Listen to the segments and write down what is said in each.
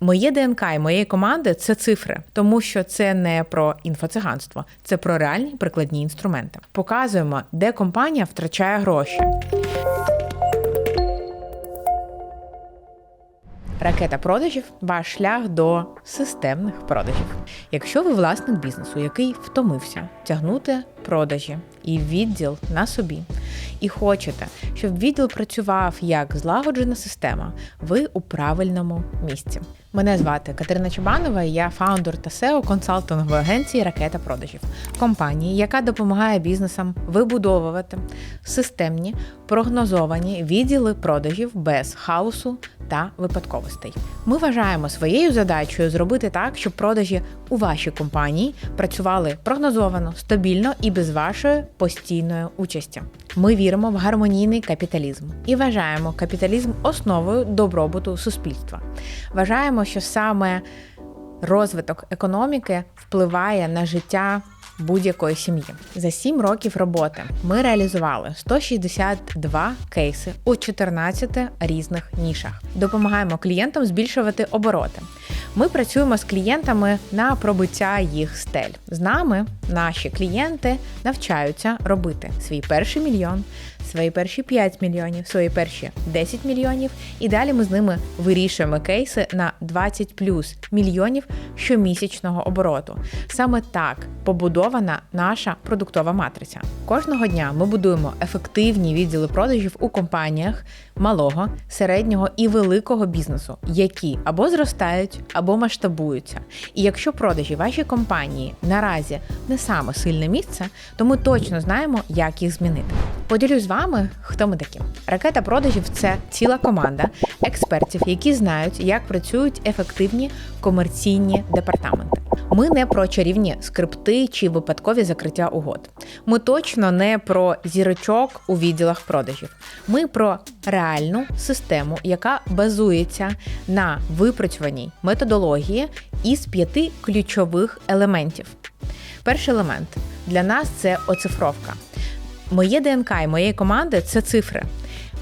Моє ДНК і моєї команди це цифри, тому що це не про інфоциганство, це про реальні прикладні інструменти. Показуємо, де компанія втрачає гроші. Ракета продажів ваш шлях до системних продажів. Якщо ви власник бізнесу, який втомився тягнути продажі і відділ на собі, і хочете, щоб відділ працював як злагоджена система, ви у правильному місці. Мене звати Катерина Чубанова, я фаундер та SEO консалтингової агенції Ракета продажів, компанії, яка допомагає бізнесам вибудовувати системні прогнозовані відділи продажів без хаосу та випадковостей. Ми вважаємо своєю задачею зробити так, щоб продажі у вашій компанії працювали прогнозовано, стабільно і без вашої постійної участі. Ми віримо в гармонійний капіталізм і вважаємо капіталізм основою добробуту суспільства. Вважаємо, що саме розвиток економіки впливає на життя будь-якої сім'ї. За 7 років роботи ми реалізували 162 кейси у 14 різних нішах. Допомагаємо клієнтам збільшувати обороти. Ми працюємо з клієнтами на пробиття їх стель. З нами наші клієнти навчаються робити свій перший мільйон, свої перші 5 мільйонів, свої перші 10 мільйонів. І далі ми з ними вирішуємо кейси на 20 плюс мільйонів щомісячного обороту. Саме так побудована наша продуктова матриця. Кожного дня ми будуємо ефективні відділи продажів у компаніях малого, середнього і великого бізнесу, які або зростають, або масштабуються. І якщо продажі вашій компанії наразі не саме сильне місце, то ми точно знаємо, як їх змінити. Поділюсь з вами, хто ми такі. Ракета продажів це ціла команда експертів, які знають, як працюють ефективні комерційні департаменти. Ми не про чарівні скрипти чи випадкові закриття угод. Ми точно не про зірочок у відділах продажів. Ми про реальну систему, яка базується на випрацьованій методології із п'яти ключових елементів. Перший елемент для нас це оцифровка. Моє ДНК і моєї команди це цифри.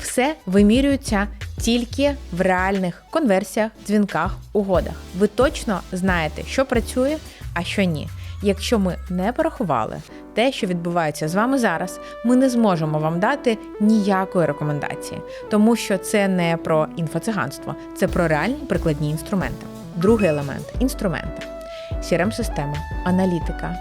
Все вимірюється тільки в реальних конверсіях, дзвінках, угодах. Ви точно знаєте, що працює, а що ні. Якщо ми не порахували те, що відбувається з вами зараз, ми не зможемо вам дати ніякої рекомендації, тому що це не про інфоциганство, це про реальні прикладні інструменти. Другий елемент інструменти, crm система аналітика,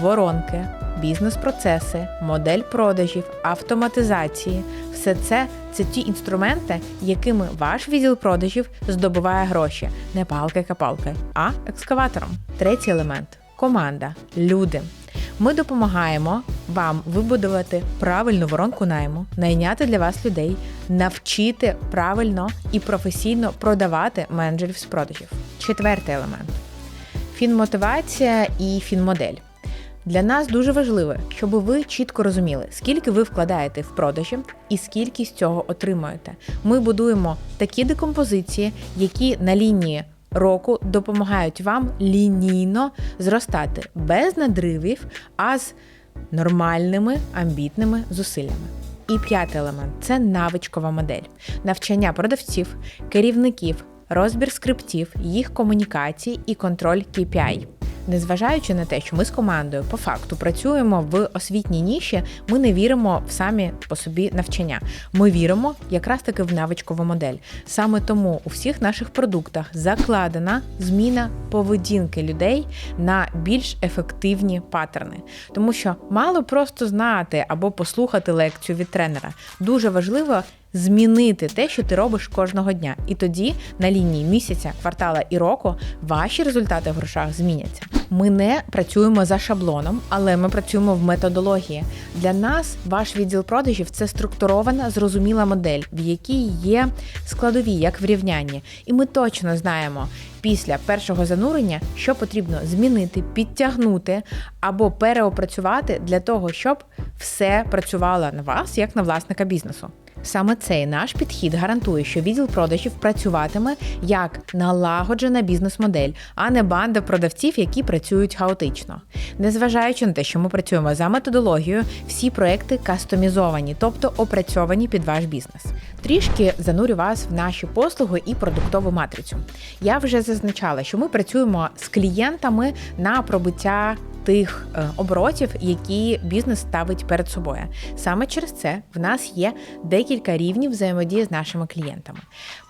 воронки, бізнес-процеси, модель продажів, автоматизації все це це ті інструменти, якими ваш відділ продажів здобуває гроші, не палки-капалки, а екскаватором. Третій елемент команда, люди. Ми допомагаємо вам вибудувати правильну воронку найму, найняти для вас людей, навчити правильно і професійно продавати менеджерів з продажів. Четвертий елемент фінмотивація і фінмодель. Для нас дуже важливо, щоб ви чітко розуміли, скільки ви вкладаєте в продажі і скільки з цього отримуєте. Ми будуємо такі декомпозиції, які на лінії року допомагають вам лінійно зростати без надривів, а з нормальними амбітними зусиллями. І п'ятий елемент це навичкова модель, навчання продавців, керівників, розбір скриптів, їх комунікацій і контроль KPI. Незважаючи на те, що ми з командою по факту працюємо в освітній ніші, ми не віримо в самі по собі навчання. Ми віримо якраз таки в навичкову модель. Саме тому у всіх наших продуктах закладена зміна поведінки людей на більш ефективні паттерни, тому що мало просто знати або послухати лекцію від тренера. Дуже важливо змінити те, що ти робиш кожного дня. І тоді на лінії місяця, квартала і року ваші результати в грошах зміняться. Ми не працюємо за шаблоном, але ми працюємо в методології. Для нас ваш відділ продажів це структурована, зрозуміла модель, в якій є складові, як в рівнянні. І ми точно знаємо. Після першого занурення, що потрібно змінити, підтягнути або переопрацювати для того, щоб все працювало на вас як на власника бізнесу. Саме цей наш підхід гарантує, що відділ продажів працюватиме як налагоджена бізнес-модель, а не банда продавців, які працюють хаотично. Незважаючи на те, що ми працюємо за методологією, всі проекти кастомізовані, тобто опрацьовані під ваш бізнес. Трішки занурю вас в наші послуги і продуктову матрицю. Я вже зазначала, що ми працюємо з клієнтами на пробиття тих е, оборотів, які бізнес ставить перед собою. Саме через це в нас є декілька рівнів взаємодії з нашими клієнтами.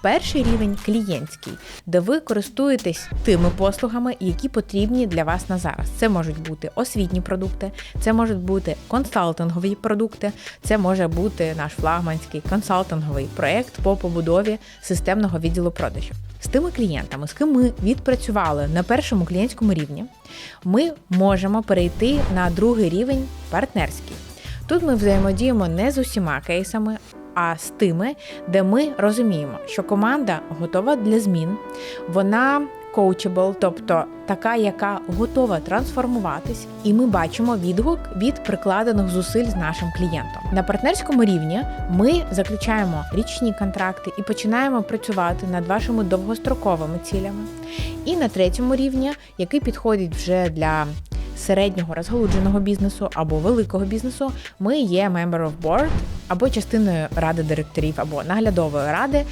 Перший рівень клієнтський, де ви користуєтесь тими послугами, які потрібні для вас на зараз. Це можуть бути освітні продукти, це можуть бути консалтингові продукти, це може бути наш флагманський консалтинговий проект по побудові системного відділу продажів. З тими клієнтами, з ким ми відпрацювали на першому клієнтському рівні, ми можемо перейти на другий рівень партнерський. Тут ми взаємодіємо не з усіма кейсами, а з тими, де ми розуміємо, що команда готова для змін, вона coachable, тобто така, яка готова трансформуватись, і ми бачимо відгук від прикладених зусиль з нашим клієнтом. На партнерському рівні ми заключаємо річні контракти і починаємо працювати над вашими довгостроковими цілями. І на третьому рівні, який підходить вже для середнього розгалудженого бізнесу або великого бізнесу, ми є member of board або частиною ради директорів, або наглядової ради е,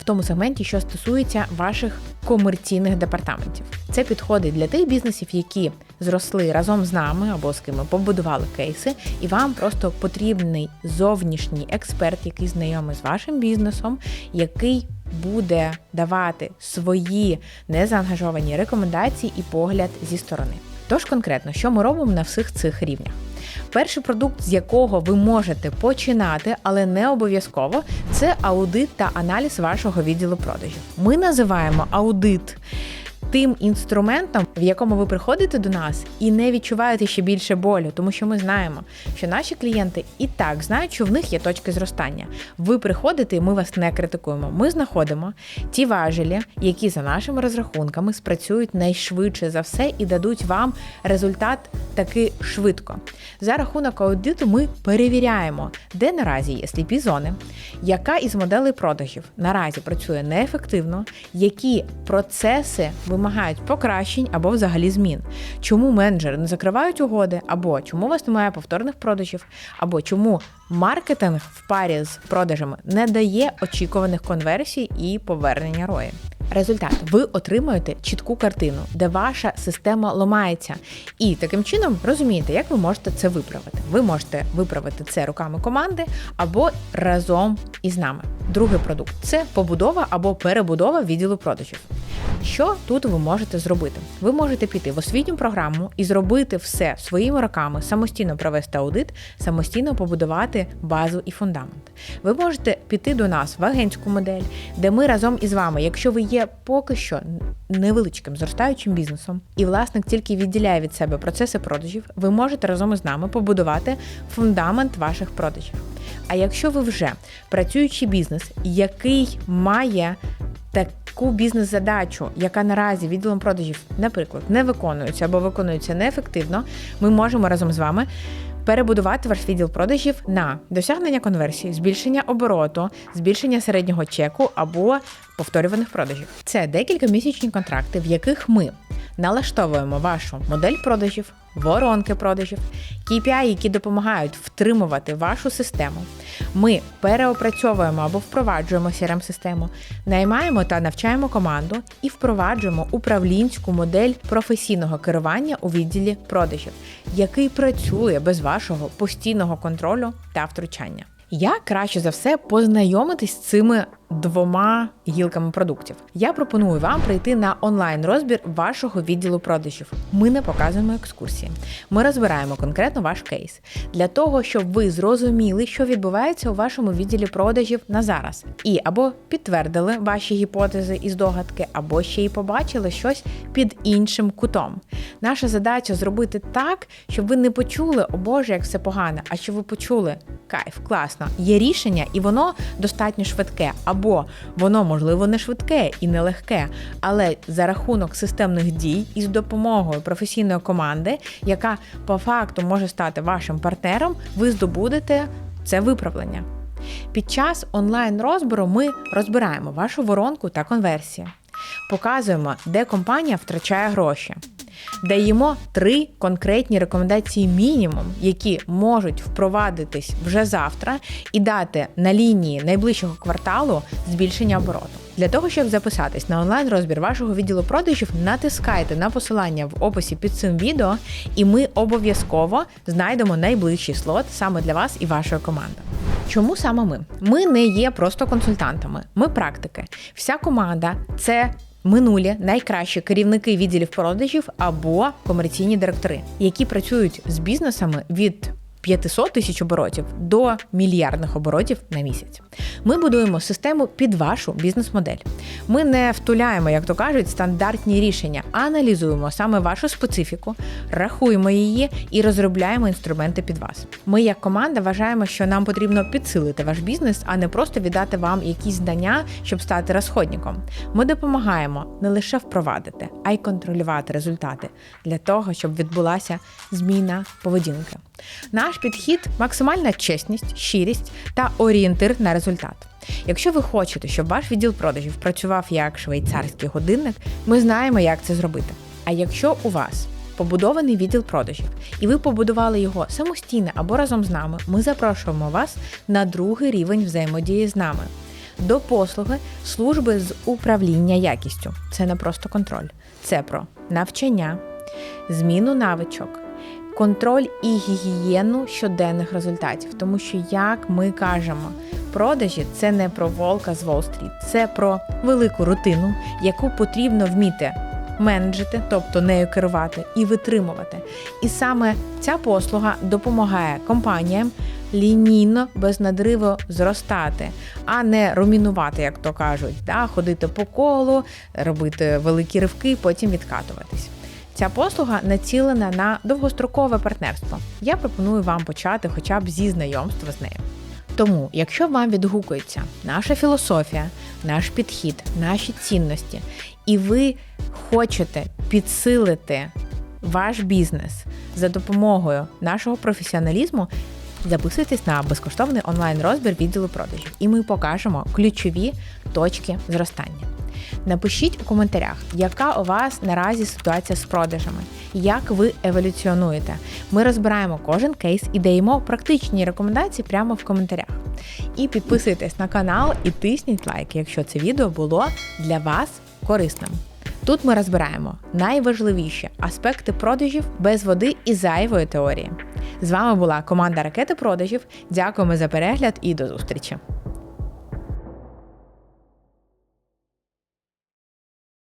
в тому сегменті, що стосується ваших комерційних департаментів. Це підходить для тих бізнесів, які зросли разом з нами або з ким побудували кейси, і вам просто потрібний зовнішній експерт, який знайомий з вашим бізнесом, який буде давати свої незаангажовані рекомендації і погляд зі сторони. Тож конкретно, що ми робимо на всіх цих рівнях? Перший продукт, з якого ви можете починати, але не обов'язково, це аудит та аналіз вашого відділу продажів. Ми називаємо аудит тим інструментом, в якому ви приходите до нас і не відчуваєте ще більше болю, тому що ми знаємо, що наші клієнти і так знають, що в них є точки зростання. Ви приходите, і ми вас не критикуємо. Ми знаходимо ті важелі, які за нашими розрахунками спрацюють найшвидше за все і дадуть вам результат таки швидко. За рахунок аудиту ми перевіряємо, де наразі є сліпі зони, яка із моделей продажів наразі працює неефективно, які процеси вимагають покращень або взагалі змін. Чому менеджери не закривають угоди, або чому у вас немає повторних продажів, або чому маркетинг в парі з продажами не дає очікуваних конверсій і повернення рої. Результат ви отримуєте чітку картину, де ваша система ламається, і таким чином розумієте, як ви можете це виправити. Ви можете виправити це руками команди або разом із нами. Другий продукт це побудова або перебудова відділу продажів. Що тут ви можете зробити? Ви можете піти в освітню програму і зробити все своїми руками, самостійно провести аудит, самостійно побудувати базу і фундамент. Ви можете піти до нас в агентську модель, де ми разом із вами, якщо ви є поки що невеличким зростаючим бізнесом, і власник тільки відділяє від себе процеси продажів, ви можете разом із нами побудувати фундамент ваших продажів. А якщо ви вже працюючий бізнес, який має таку бізнес-задачу, яка наразі відділом продажів, наприклад, не виконується або виконується неефективно, ми можемо разом з вами. Перебудувати ваш відділ продажів на досягнення конверсії, збільшення обороту, збільшення середнього чеку або повторюваних продажів. Це декілька місячні контракти, в яких ми налаштовуємо вашу модель продажів, воронки продажів, KPI, які допомагають втримувати вашу систему. Ми переопрацьовуємо або впроваджуємо crm систему наймаємо та навчаємо команду і впроваджуємо управлінську модель професійного керування у відділі продажів, який працює без вашого постійного контролю та втручання. Як краще за все познайомитись з цими двома гілками продуктів. Я пропоную вам прийти на онлайн розбір вашого відділу продажів. Ми не показуємо екскурсії. Ми розбираємо конкретно ваш кейс для того, щоб ви зрозуміли, що відбувається у вашому відділі продажів на зараз, і або підтвердили ваші гіпотези і здогадки, або ще й побачили щось під іншим кутом. Наша задача зробити так, щоб ви не почули, о Боже, як все погано, а щоб ви почули кайф, класно, є рішення, і воно достатньо швидке. Або воно, можливо, не швидке і не легке, але за рахунок системних дій і з допомогою професійної команди, яка по факту може стати вашим партнером, ви здобудете це виправлення. Під час онлайн розбору ми розбираємо вашу воронку та конверсію, показуємо, де компанія втрачає гроші, даємо три конкретні рекомендації мінімум, які можуть впровадитись вже завтра, і дати на лінії найближчого кварталу збільшення обороту. Для того, щоб записатись на онлайн розбір вашого відділу продажів, натискайте на посилання в описі під цим відео, і ми обов'язково знайдемо найближчий слот саме для вас і вашої команди. Чому саме ми? Ми не є просто консультантами, ми практики. Вся команда це. Минулі найкращі керівники відділів продажів або комерційні директори, які працюють з бізнесами від 500 тисяч оборотів до мільярдних оборотів на місяць. Ми будуємо систему під вашу бізнес-модель. Ми не втуляємо, як то кажуть, стандартні рішення, а аналізуємо саме вашу специфіку, рахуємо її і розробляємо інструменти під вас. Ми, як команда, вважаємо, що нам потрібно підсилити ваш бізнес, а не просто віддати вам якісь знання, щоб стати розходником. Ми допомагаємо не лише впровадити, а й контролювати результати для того, щоб відбулася зміна поведінки. Наш підхід максимальна чесність, щирість та орієнтир на результат. Якщо ви хочете, щоб ваш відділ продажів працював як швейцарський годинник, ми знаємо, як це зробити. А якщо у вас побудований відділ продажів, і ви побудували його самостійно або разом з нами, ми запрошуємо вас на другий рівень взаємодії з нами. До послуги служби з управління якістю. Це не просто контроль, це про навчання, зміну навичок, контроль і гігієну щоденних результатів. Тому що, як ми кажемо, продажі це не про волка з Уолл-стріт, це про велику рутину, яку потрібно вміти менеджити, тобто нею керувати і витримувати. І саме ця послуга допомагає компаніям. Лінійно без надриву зростати, а не румінувати, як то кажуть, да, ходити по колу, робити великі ривки, потім відкатуватись. Ця послуга націлена на довгострокове партнерство. Я пропоную вам почати хоча б зі знайомства з нею. Тому, якщо вам відгукується наша філософія, наш підхід, наші цінності, і ви хочете підсилити ваш бізнес за допомогою нашого професіоналізму, записуйтесь на безкоштовний онлайн-розбір відділу продажів, і ми покажемо ключові точки зростання. Напишіть у коментарях, яка у вас наразі ситуація з продажами, як ви еволюціонуєте. Ми розбираємо кожен кейс і даємо практичні рекомендації прямо в коментарях. І підписуйтесь на канал і тисніть лайк, якщо це відео було для вас корисним. Тут ми розбираємо найважливіші аспекти продажів без води і зайвої теорії. З вами була команда ракети продажів. Дякуємо за перегляд і до зустрічі!